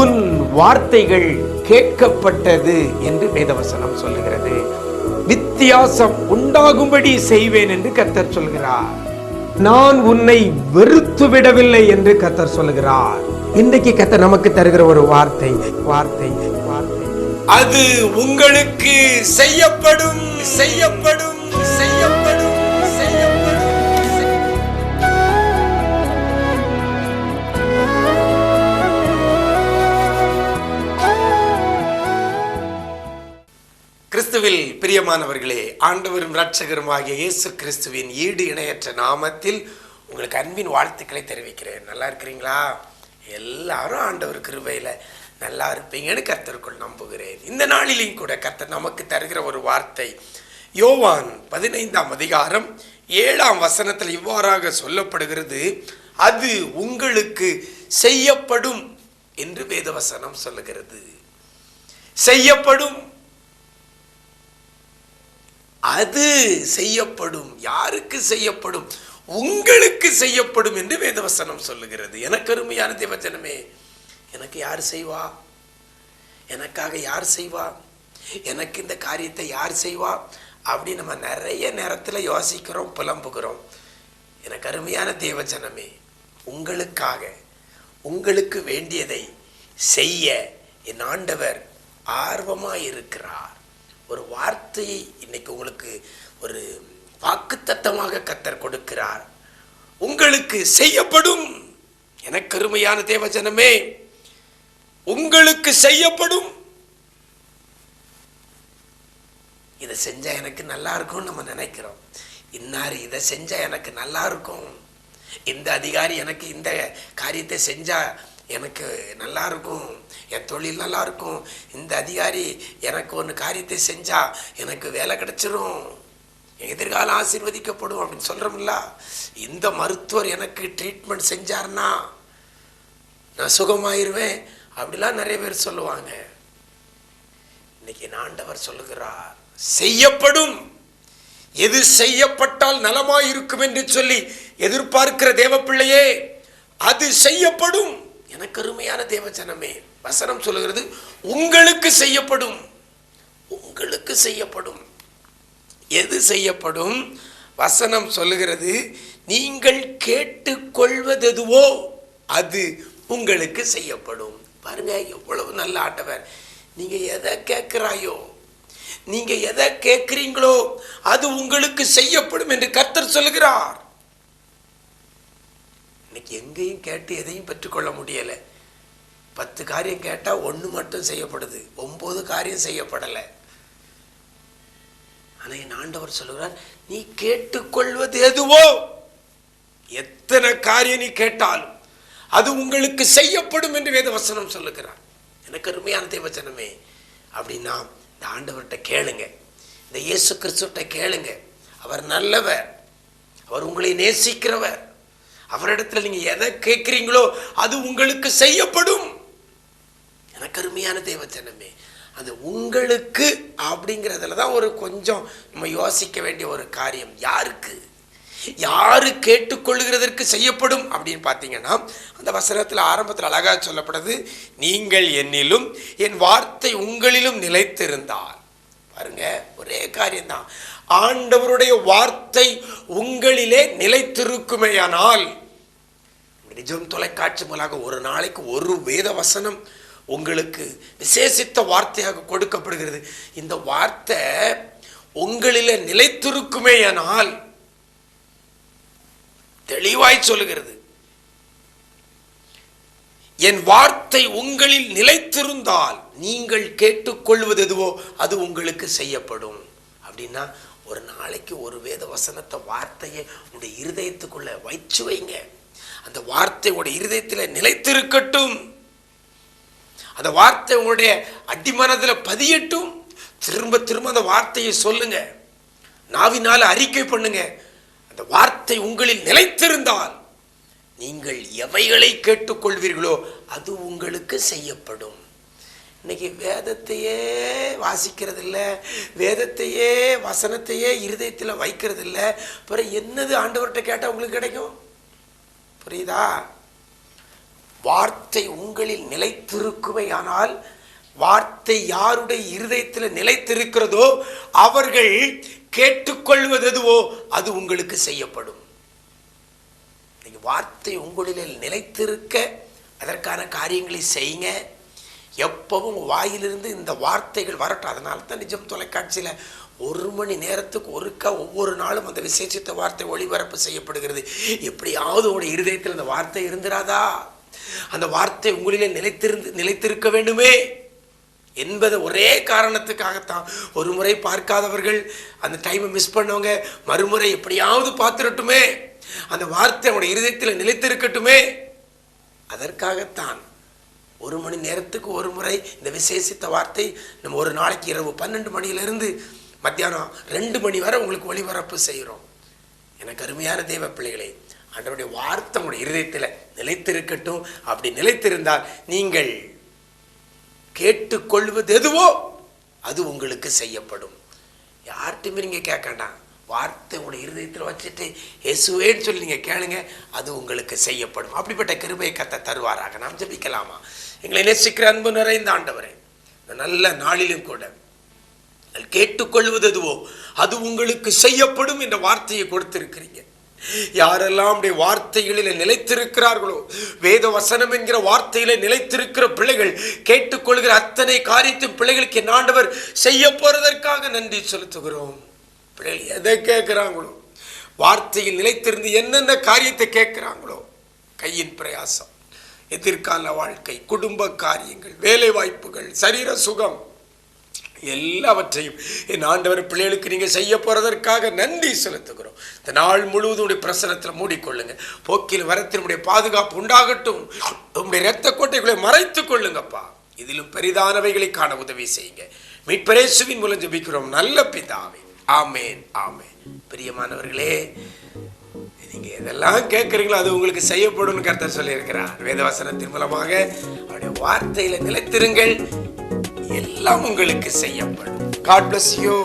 உன் வார்த்தைகள் கேட்கப்பட்டது என்று வேதவசனம் சொல்லுகிறது. வித்தியாசம் உண்டாகும்படி செய்வேன் என்று கத்தர் சொல்கிறார். நான் உன்னை வெறுத்து விடவில்லை என்று கத்தர் சொல்கிறார். இன்றைக்கு கத்தர் நமக்கு தருகிற ஒரு வார்த்தை வார்த்தை வார்த்தை. அது உங்களுக்கு செய்யப்படும் செய்யப்படும் செய்யப்படும் செய்யப்படும். கிறிஸ்துவில் பிரியமானவர்களே ஆண்டவரும் இரட்சகருமாகிய இயேசு கிறிஸ்துவின் ஈடு இணையற்ற நாமத்தில் உங்களுக்கு அன்பின் வாழ்த்துக்களை தெரிவிக்கிறேன். நல்லா இருக்கிறீங்களா? எல்லாரும் ஆண்டவர் கிருபையில் நல்லா இருப்பீங்கன்னு கர்த்தருக்குள் நம்புகிறேன். இந்த நாளிலையும் கூட கர்த்தர் நமக்கு தருகிற ஒரு வார்த்தை யோவான் பதினைந்தாம் அதிகாரம் ஏழாம் வசனத்தில் இவ்வாறாக சொல்லப்படுகிறது அது உங்களுக்கு செய்யப்படும் என்று வேதவசனம் சொல்லுகிறது. செய்யப்படும் அது செய்யப்படும். யாருக்கு செய்யப்படும்? உங்களுக்கு செய்யப்படும் என்று வேதவசனம் சொல்லுகிறது. எனக்கு அருமையான தேவஜனமே எனக்கு யார் செய்வா? எனக்காக யார் செய்வா? எனக்கு இந்த காரியத்தை யார் செய்வா? அப்படி நம்ம நிறைய நேரத்தில் யோசிக்கிறோம் புலம்புகிறோம். எனக்கு அருமையான தேவஜனமே உங்களுக்காக உங்களுக்கு வேண்டியதை செய்ய என் ஆண்டவர் ஆர்வமாக இருக்கிறார் ஒரு வார்த்தையை இன்னைக்கு உங்களுக்கு ஒரு வாக்குத்தத்தமாக கத்தர் கொடுக்கிறார். உங்களுக்கு செய்யப்படும். எனக்கு அருமையான தேவஜனமே உங்களுக்கு செய்யப்படும். இதை செஞ்சா எனக்கு நல்லா இருக்கும்னு நம்ம நினைக்கிறோம். இன்னார் இதை செஞ்சா எனக்கு நல்லா இருக்கும். இந்த அதிகாரி எனக்கு இந்த காரியத்தை செஞ்சா எனக்கு நல்லா இருக்கும் என் தொழில் நல்லா இருக்கும் இந்த அதிகாரி எனக்கு ஒன்று காரியத்தை செஞ்சா எனக்கு வேலை கிடச்சிரும். என் எதிர்காலம் ஆசீர்வதிக்கப்படும் அப்படின்னு சொல்கிறோம்ல இந்த மருத்துவர் எனக்கு ட்ரீட்மெண்ட் செஞ்சாருன்னா நான் சுகமாயிருவேன் அப்படிலாம் நிறைய பேர் சொல்லுவாங்க. இன்னைக்கு ஆண்டவர் சொல்லுகிறார் செய்யப்படும். எது செய்யப்பட்டால் நலமாயிருக்கும் என்று சொல்லி எதிர்பார்க்கிற தேவப்பிள்ளையே அது செய்யப்படும். கருமையான தேவச்சனமே. வசனம் சொல்லுகிறது உங்களுக்கு செய்யப்படும். உங்களுக்கு செய்யப்படும். எது செய்யப்படும்? வசனம் சொல்லுகிறது நீங்கள் கேட்டுக்கொள்வதெதுவோ அது உங்களுக்கு செய்யப்படும். பாருங்க எவ்வளவு நல்ல ஆண்டவர். நீங்க எதை கேட்கிறாயோ நீங்க எதை கேட்குறீங்களோ அது உங்களுக்கு செய்யப்படும் என்று கர்த்தர் சொல்கிறார் இன்னைக்கு எங்கேயும் கேட்டு எதையும் பெற்றுக்கொள்ள முடியலை. பத்து காரியம் கேட்டால் ஒன்று மட்டும் செய்யப்படுது. ஒம்பது காரியம் செய்யப்படலை. ஆனால் என் ஆண்டவர் சொல்லுகிறார் நீ கேட்டுக்கொள்வது எதுவோ? எத்தனை காரியம் நீ கேட்டாலும் அது உங்களுக்கு செய்யப்படும் என்று வேதவசனம் சொல்லுகிறார். எனக்கு அருமையான தேவச்சனமே அப்படின்னா இந்த ஆண்டவர்கிட்ட கேளுங்க. இந்த இயேசு கிறிஸ்துவிட்ட கேளுங்க. அவர் நல்லவர். அவர் உங்களை நேசிக்கிறவர். அவரிடத்துல நீங்க எதை கேட்குறீங்களோ அது உங்களுக்கு செய்யப்படும். எனக்கு அருமையான தெய்வத்தனமே அது உங்களுக்கு அப்படிங்கிறதுல தான் ஒரு கொஞ்சம் நம்ம யோசிக்க வேண்டிய ஒரு காரியம். யாருக்கு? யாரு கேட்டுக்கொள்கிறதற்கு செய்யப்படும் அப்படின்னு பார்த்தீங்கன்னா அந்த வசனத்தில் ஆரம்பத்தில் அழகாக சொல்லப்படுது நீங்கள் என்னிலும் என் வார்த்தை உங்களிலும் நிலைத்திருந்தால். பாருங்க ஒரே காரியம்தான். ஆண்டவருடைய வார்த்தை உங்களிலே நிலைத்திருக்குமேயானால் நிஜம் தொலைக்காட்சி மூலமாக ஒரு நாளைக்கு ஒரு வேத வசனம் உங்களுக்கு விசேஷித்த வார்த்தையாக கொடுக்கப்படுகிறது. இந்த வார்த்தை உங்களிலே நிலைத்திருக்குமேயானால் தெளிவாய் சொல்லுகிறது. என் வார்த்தை உங்களில் நிலைத்திருந்தால் நீங்கள் கேட்டுக்கொள்வது எதுவோ அது உங்களுக்கு செய்யப்படும். அப்படின்னா ஒரு நாளைக்கு ஒரு வேத வசனத்தை வார்த்தையை உடைய இருதயத்துக்குள்ள வச்சு வைங்க. அந்த வார்த்தை உடைய இருதயத்தில் நிலைத்திருக்கட்டும். அந்த வார்த்தை உங்களுடைய அடிமனதில் பதியட்டும். திரும்ப திரும்ப அந்த வார்த்தையை சொல்லுங்க. நாவினால் அறிக்கை பண்ணுங்க. அந்த வார்த்தை உங்களில் நிலைத்திருந்தால் நீங்கள் எவைகளை கேட்டுக்கொள்வீர்களோ அது உங்களுக்கு செய்யப்படும். இன்னைக்கு வேதத்தையே வாசிக்கிறது இல்லை வேதத்தையே வசனத்தையே இருதயத்தில் வைக்கிறது இல்லை அப்புறம் என்னது ஆண்டவர்கிட்ட கேட்டால் உங்களுக்கு கிடைக்கும்? புரியுதா? வார்த்தை உங்களில் நிலைத்திருக்குமே ஆனால் வார்த்தை யாருடைய இருதயத்தில் நிலைத்திருக்கிறதோ அவர்கள் கேட்டுக்கொள்வது எதுவோ அது உங்களுக்கு செய்யப்படும். வார்த்தை உங்களில் நிலைத்திருக்க அதற்கான காரியங்களை செய்யுங்க. எப்பவும் வாயிலிருந்து இந்த வார்த்தைகள் வரட்டும். அதனால தான் நிஜம் தொலைக்காட்சியில் ஒரு மணி நேரத்துக்கு ஒருக்கா ஒவ்வொரு நாளும் அந்த விசேஷித்த வார்த்தை ஒளிபரப்பு செய்யப்படுகிறது. எப்படியாவது உங்களுடைய இருதயத்தில் அந்த வார்த்தை இருந்திராதா? அந்த வார்த்தை உங்களிலே நிலைத்திருந்து நிலைத்திருக்க வேண்டுமே? என்பது ஒரே காரணத்துக்காகத்தான் ஒரு முறை பார்க்காதவர்கள் அந்த டைமை மிஸ் பண்ணவங்க மறுமுறை எப்படியாவது பார்த்துடட்டுமே அந்த வார்த்தை அவனுடைய இருதயத்தில் நிலைத்திருக்கட்டுமே? அதற்காகத்தான் ஒரு மணி நேரத்துக்கு ஒரு முறை இந்த விசேஷித்த வார்த்தை நம்ம ஒரு நாளைக்கு இரவு பன்னெண்டு மணியிலிருந்து மத்தியானம் ரெண்டு மணி வரை உங்களுக்கு ஒளிபரப்பு செய்கிறோம். எனக்கு அருமையான தேவ பிள்ளைகளே ஆண்டவருடைய வார்த்தை உங்களுடைய இருதயத்தில் நிலைத்திருக்கட்டும். அப்படி நிலைத்திருந்தால் நீங்கள் கேட்டுக்கொள்வது எதுவோ அது உங்களுக்கு செய்யப்படும். யார்கிட்டையுமே நீங்கள் கேட்கண்டாம் வார்த்தை உங்களுடைய இருதயத்தில் வச்சுட்டு எசுவேன்னு சொல்லி நீங்கள் கேளுங்க அது உங்களுக்கு செய்யப்படும். அப்படிப்பட்ட கிருபை கத்த தருவாராக. நாம் ஜெபிக்கலாமா? எங்களை நேசிக்கிற அன்பு நிறைந்த ஆண்டவரே நல்ல நாளிலும் கூட கேட்டுக்கொள்வது எதுவோ அது உங்களுக்கு செய்யப்படும் என்ற வார்த்தையை கொடுத்திருக்கிறீங்க. யாரெல்லாம் வார்த்தைகளில் நிலைத்திருக்கிறார்களோ வேத வசனம் என்கிற வார்த்தையில நிலைத்திருக்கிற பிள்ளைகள் கேட்டுக்கொள்கிற அத்தனை காரியத்தையும் பிள்ளைகளுக்கு ஆண்டவர் செய்ய போறதற்காக நன்றி செலுத்துகிறோம். பிள்ளைகள் எதை கேட்கிறாங்களோ வார்த்தையில் நிலைத்திருந்து என்னென்ன காரியத்தை கேட்கிறாங்களோ கையின் பிரயாசம். எதிர்கால வாழ்க்கை குடும்ப காரியங்கள் வேலை வாய்ப்புகள் சரீர சுகம் எல்லாவற்றையும் என் ஆண்டவர் பிள்ளைகளுக்கு நீங்கள் செய்ய போகிறதற்காக நன்றி செலுத்துகிறோம். இந்த நாள் முழுவதும் உடைய பிரசனத்தில் மூடிக்கொள்ளுங்க. போக்கில் வரத்தினுடைய பாதுகாப்பு உண்டாகட்டும். உங்களுடைய இரத்த கோட்டைகளை மறைத்து கொள்ளுங்கப்பா. இதிலும் பெரிதானவைகளை காண உதவி செய்யுங்க. மீட்பரேசுவின் மூலம் ஜபிக்கிறோம். நல்ல பிதாவே. ஆமேன் ஆமேன். பிரியமானவர்களே நீங்க எதெல்லாம் கேட்குறீங்களோ அது உங்களுக்கு செய்யப்படும் கருத்தர் சொல்லியிருக்கிறார். வேதவசனத்தின் மூலமாக அவருடைய வார்த்தையில நிலைத்திருங்கள். எல்லாம் உங்களுக்கு செய்யப்படும். God bless you